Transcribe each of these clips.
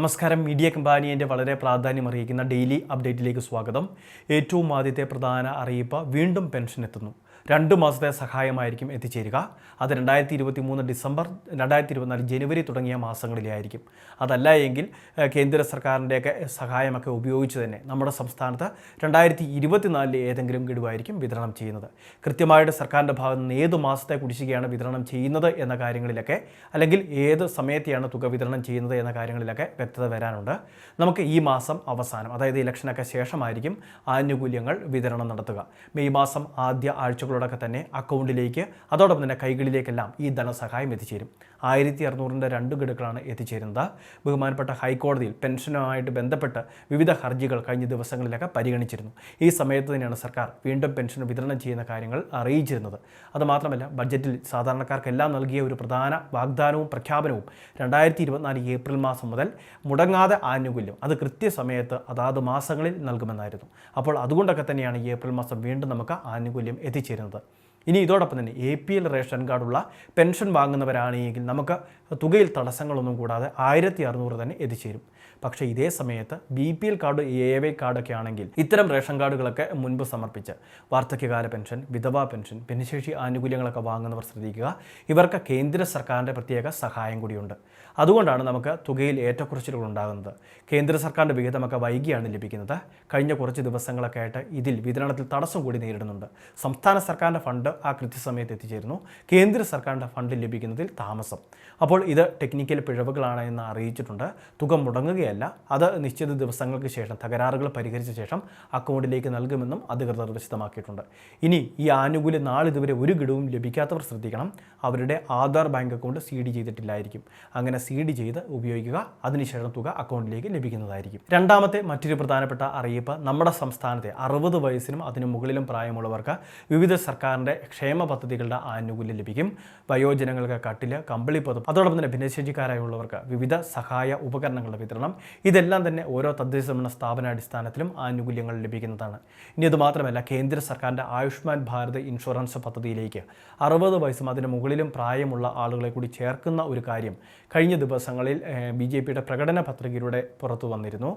നമസ്കാരം. മീഡിയ കമ്പാനിയന്റെ വളരെ പ്രാധാന്യം അറിയിക്കുന്ന ഡെയിലി അപ്ഡേറ്റിലേക്ക് സ്വാഗതം. ഏറ്റവും ആദ്യത്തെ പ്രധാന അറിയിപ്പ് വീണ്ടും പെൻഷൻ എത്തുന്നു. രണ്ട് മാസത്തെ സഹായമായിരിക്കും എത്തിച്ചേരുക. അത് രണ്ടായിരത്തി ഇരുപത്തി മൂന്ന് ഡിസംബർ രണ്ടായിരത്തി ഇരുപത്തിനാല് ജനുവരി തുടങ്ങിയ മാസങ്ങളിലായിരിക്കും അതല്ല എങ്കിൽ കേന്ദ്ര സർക്കാരിന്റെയൊക്കെ സഹായമൊക്കെ ഉപയോഗിച്ച് തന്നെ നമ്മുടെ സംസ്ഥാനത്ത് രണ്ടായിരത്തി ഇരുപത്തിനാലിലെ ഏതെങ്കിലും ഗഡുവായിരിക്കും വിതരണം ചെയ്യുന്നത്. കൃത്യമായിട്ട് സർക്കാരിന്റെ ഭാഗത്ത് നിന്ന് ഏത് മാസത്തെ കുടിശ്ശികയാണ് വിതരണം ചെയ്യുന്നത് എന്ന കാര്യങ്ങളിലൊക്കെ അല്ലെങ്കിൽ ഏത് സമയത്തെയാണ് തുക വിതരണം ചെയ്യുന്നത് എന്ന കാര്യങ്ങളിലൊക്കെ വ്യക്തത വരാനുണ്ട്. നമുക്ക് ഈ മാസം അവസാനം അതായത് ഇലക്ഷനൊക്കെ ശേഷമായിരിക്കും ആനുകൂല്യങ്ങൾ വിതരണം നടത്തുക. മെയ് മാസം ആദ്യ ആഴ്ചകളോടൊക്കെ തന്നെ അക്കൗണ്ടിലേക്ക് അതോടൊപ്പം തന്നെ കൈകളിലേക്കെല്ലാം ഈ ധനസഹായം എത്തിച്ചേരും. ആയിരത്തി അറുന്നൂറിന്റെ രണ്ട് ഗഡുക്കളാണ് എത്തിച്ചേരുന്നത്. ബഹുമാനപ്പെട്ട ഹൈക്കോടതിയിൽ പെൻഷനുമായിട്ട് ബന്ധപ്പെട്ട് വിവിധ ഹർജികൾ കഴിഞ്ഞ ദിവസങ്ങളിലൊക്കെ പരിഗണിച്ചിരുന്നു. ഈ സമയത്ത് തന്നെയാണ് സർക്കാർ വീണ്ടും പെൻഷൻ വിതരണം ചെയ്യുന്ന കാര്യങ്ങൾ അറിയിച്ചിരുന്നത്. അതുമാത്രമല്ല ബഡ്ജറ്റിൽ സാധാരണക്കാർക്കെല്ലാം നൽകിയ ഒരു പ്രധാന വാഗ്ദാനവും പ്രഖ്യാപനവും രണ്ടായിരത്തി ഇരുപത്തിനാല് ഏപ്രിൽ മാസം മുതൽ മുടങ്ങാതെ ആനുകൂല്യം അത് കൃത്യസമയത്ത് അതാത് മാസങ്ങളിൽ നൽകുമെന്നായിരുന്നു. അപ്പോൾ അതുകൊണ്ടൊക്കെ തന്നെയാണ് ഏപ്രിൽ മാസം വീണ്ടും നമുക്ക് ആനുകൂല്യം എത്തിച്ചേരുന്നത്. വരുന്നത് ഇനി ഇതോടൊപ്പം തന്നെ എ പി എൽ റേഷൻ കാർഡുള്ള പെൻഷൻ വാങ്ങുന്നവരാണെങ്കിൽ നമുക്ക് തുകയിൽ തടസ്സങ്ങളൊന്നും കൂടാതെ ആയിരത്തി അറുന്നൂറ് തന്നെ എത്തിച്ചേരും. പക്ഷേ ഇതേ സമയത്ത് B P L card A Y കാർഡൊക്കെ ആണെങ്കിൽ ഇത്തരം റേഷൻ കാർഡുകളൊക്കെ മുൻപ് സമർപ്പിച്ച് വാർദ്ധക്യകാല പെൻഷൻ വിധവാ പെൻഷൻ ഭിന്നശേഷി ആനുകൂല്യങ്ങളൊക്കെ വാങ്ങുന്നവർ ശ്രദ്ധിക്കുക. ഇവർക്ക് കേന്ദ്ര സർക്കാരിന്റെ പ്രത്യേക സഹായം കൂടിയുണ്ട്. അതുകൊണ്ടാണ് നമുക്ക് തുകയിൽ ഏറ്റക്കുറച്ചിലുകൾ ഉണ്ടാകുന്നത്. കേന്ദ്ര സർക്കാരിന്റെ വിഹിതമൊക്കെ വൈകിയാണ് ലഭിക്കുന്നത്. കഴിഞ്ഞ കുറച്ച് ദിവസങ്ങളൊക്കെ ആയിട്ട് ഇതിൽ വിതരണത്തിൽ തടസ്സം കൂടി നേരിടുന്നുണ്ട്. സംസ്ഥാന സർക്കാരിന്റെ ഫണ്ട് ആ കൃത്യസമയത്ത് എത്തിച്ചേരുന്നു. കേന്ദ്ര സർക്കാരിന്റെ ഫണ്ട് ലഭിക്കുന്നതിൽ താമസം. അപ്പോൾ ഇത് ടെക്നിക്കൽ പിഴവുകളാണ് എന്ന് അറിയിച്ചിട്ടുണ്ട്. തുക മുടങ്ങുകയല്ല. അത് നിശ്ചിത ദിവസങ്ങൾക്ക് ശേഷം തകരാറുകൾ പരിഹരിച്ച ശേഷം അക്കൗണ്ടിലേക്ക് നൽകുമെന്നും അധികൃതർ വിശദമാക്കിയിട്ടുണ്ട്. ഇനി ഈ ആനുകൂല്യ നാളിതുവരെ ഒരു ഗഡുവും ലഭിക്കാത്തവർ ശ്രദ്ധിക്കണം. അവരുടെ Aadhaar bank account C D ചെയ്തിട്ടില്ലായിരിക്കും. അങ്ങനെ സി ഡി ചെയ്ത് ഉപയോഗിക്കുക അതിനുശേഷം തുക അക്കൗണ്ടിലേക്ക് ലഭിക്കുന്നതായിരിക്കും. രണ്ടാമത്തെ മറ്റൊരു പ്രധാനപ്പെട്ട അറിയിപ്പ് നമ്മുടെ സംസ്ഥാനത്തെ അറുപത് വയസ്സിനും അതിനു മുകളിലും പ്രായമുള്ളവർക്ക് വിവിധ സർക്കാരിന്റെ ക്ഷേമ പദ്ധതികളുടെ ആനുകൂല്യം ലഭിക്കും. വയോജനങ്ങൾക്ക് കട്ടിൽ കമ്പിളി പതും അതോടൊപ്പം തന്നെ ഭിന്നശേഷിക്കാരായുള്ളവർക്ക് വിവിധ സഹായ ഉപകരണങ്ങളുടെ വിതരണം. ഇതെല്ലാം തന്നെ ഓരോ തദ്ദേശ ഭരണ സ്ഥാപനാടിസ്ഥാനത്തിലും ആനുകൂല്യങ്ങൾ ലഭിക്കുന്നതാണ്. ഇനി അത് മാത്രമല്ല കേന്ദ്ര സർക്കാരിന്റെ ആയുഷ്മാൻ ഭാരത് ഇൻഷുറൻസ് പദ്ധതിയിലേക്ക് അറുപത് വയസ്സും അതിന് മുകളിലും പ്രായമുള്ള ആളുകളെ കൂടി ചേർക്കുന്ന ഒരു കാര്യം കഴിഞ്ഞ ദിവസങ്ങളിൽ ബി ജെ പിയുടെ പ്രകടന പത്രികയിലൂടെ പുറത്തു വന്നിരുന്നു.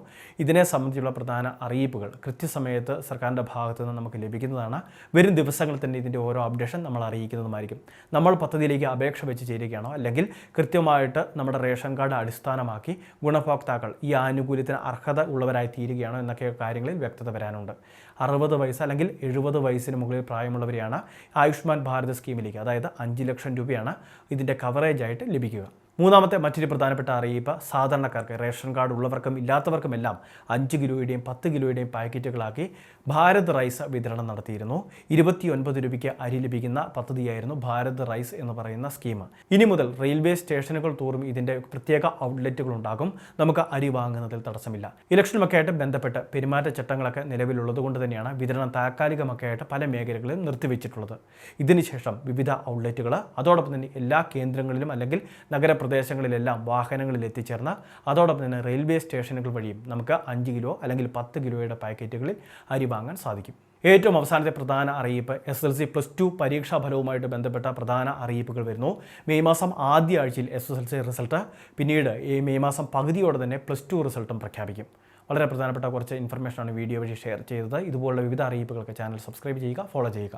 ഇതിനെ സംബന്ധിച്ചുള്ള പ്രധാന അറിയിപ്പുകൾ കൃത്യസമയത്ത് സർക്കാരിന്റെ ഭാഗത്തു നിന്ന് നമുക്ക് ലഭിക്കുന്നതാണ്. വരും ദിവസങ്ങളിൽ തന്നെ ഇതിന്റെ ഓരോ അപ്ഡേഷൻ നമ്മൾ അറിയിക്കുന്നതുമായിരിക്കും. നമ്മൾ പദ്ധതിയിലേക്ക് അപേക്ഷ വെച്ച് ചേരുകയാണോ? അല്ലെങ്കിൽ കൃത്യമായിട്ട് നമ്മുടെ റേഷൻ കാർഡ് അടിസ്ഥാനമാക്കി ഗുണഭോക്താക്കൾ ഈ ആനുകൂല്യത്തിന് അർഹത ഉള്ളവരായി തീരുകയാണോ എന്നൊക്കെ കാര്യങ്ങളിൽ വ്യക്തത വരാനുണ്ട്. അറുപത് വയസ്സ് അല്ലെങ്കിൽ എഴുപത് വയസ്സിന് മുകളിൽ പ്രായമുള്ളവരെയാണ് ആയുഷ്മാൻ ഭാരത് സ്കീമിലേക്ക് അതായത് അഞ്ച് ലക്ഷം രൂപയാണ് ഇതിന്റെ കവറേജായിട്ട് ലഭിക്കുക. മൂന്നാമത്തെ മറ്റൊരു പ്രധാനപ്പെട്ട അറിയിപ്പ് സാധാരണക്കാർക്ക് റേഷൻ കാർഡ് ഉള്ളവർക്കും ഇല്ലാത്തവർക്കും എല്ലാം അഞ്ച് കിലോയുടെയും പത്ത് കിലോയുടെയും പാക്കറ്റുകളാക്കി ഭാരത് റൈസ് വിതരണം നടത്തിയിരുന്നു. ഇരുപത്തി ഒൻപത് രൂപയ്ക്ക് അരി ലഭിക്കുന്ന പദ്ധതിയായിരുന്നു ഭാരത് റൈസ് എന്ന് പറയുന്ന സ്കീം ഇനി മുതൽ റെയിൽവേ സ്റ്റേഷനുകൾ തോറും ഇതിന്റെ പ്രത്യേക ഔട്ട്ലെറ്റുകൾ ഉണ്ടാകും നമുക്ക് അരി വാങ്ങുന്നതിൽ തടസ്സമില്ല. ഇലക്ഷനുമൊക്കെ ആയിട്ട് ബന്ധപ്പെട്ട് പെരുമാറ്റച്ചട്ടങ്ങളൊക്കെ നിലവിലുള്ളത് കൊണ്ട് തന്നെയാണ് വിതരണം താൽക്കാലികമൊക്കെ ആയിട്ട് പല മേഖലകളിലും നിർത്തിവെച്ചിട്ടുള്ളത്. ഇതിനുശേഷം വിവിധ ഔട്ട്ലെറ്റുകൾ അതോടൊപ്പം തന്നെ എല്ലാ കേന്ദ്രങ്ങളിലും അല്ലെങ്കിൽ നഗരപ്രദേശങ്ങളിലെല്ലാം വാഹനങ്ങളിൽ എത്തിച്ചേർന്ന അതോടൊപ്പം തന്നെ റെയിൽവേ സ്റ്റേഷനുകൾ വഴിയും നമുക്ക് അഞ്ച് കിലോ അല്ലെങ്കിൽ പത്ത് കിലോയുടെ പാക്കറ്റുകളിൽ അരി വാങ്ങാൻ സാധിക്കും. ഏറ്റവും അവസാനത്തെ പ്രധാന അറിയിപ്പ് S L C plus two പരീക്ഷാ ഫലവുമായിട്ട് ബന്ധപ്പെട്ട പ്രധാന അറിയിപ്പുകൾ വരുന്നു. മെയ് മാസം ആദ്യ ആഴ്ചയിൽ S S L C result പിന്നീട് ഈ മെയ് മാസം പകുതിയോടെ തന്നെ പ്ലസ് ടു റിസൾട്ടും പ്രഖ്യാപിക്കും. വളരെ പ്രധാനപ്പെട്ട കുറച്ച് ഇൻഫർമേഷനാണ് വീഡിയോ വഴി ഷെയർ ചെയ്തത്. ഇതുപോലുള്ള വിവിധ അറിയിപ്പുകൾക്ക് ചാനൽ സബ്സ്ക്രൈബ് ചെയ്യുക ഫോളോ ചെയ്യുക.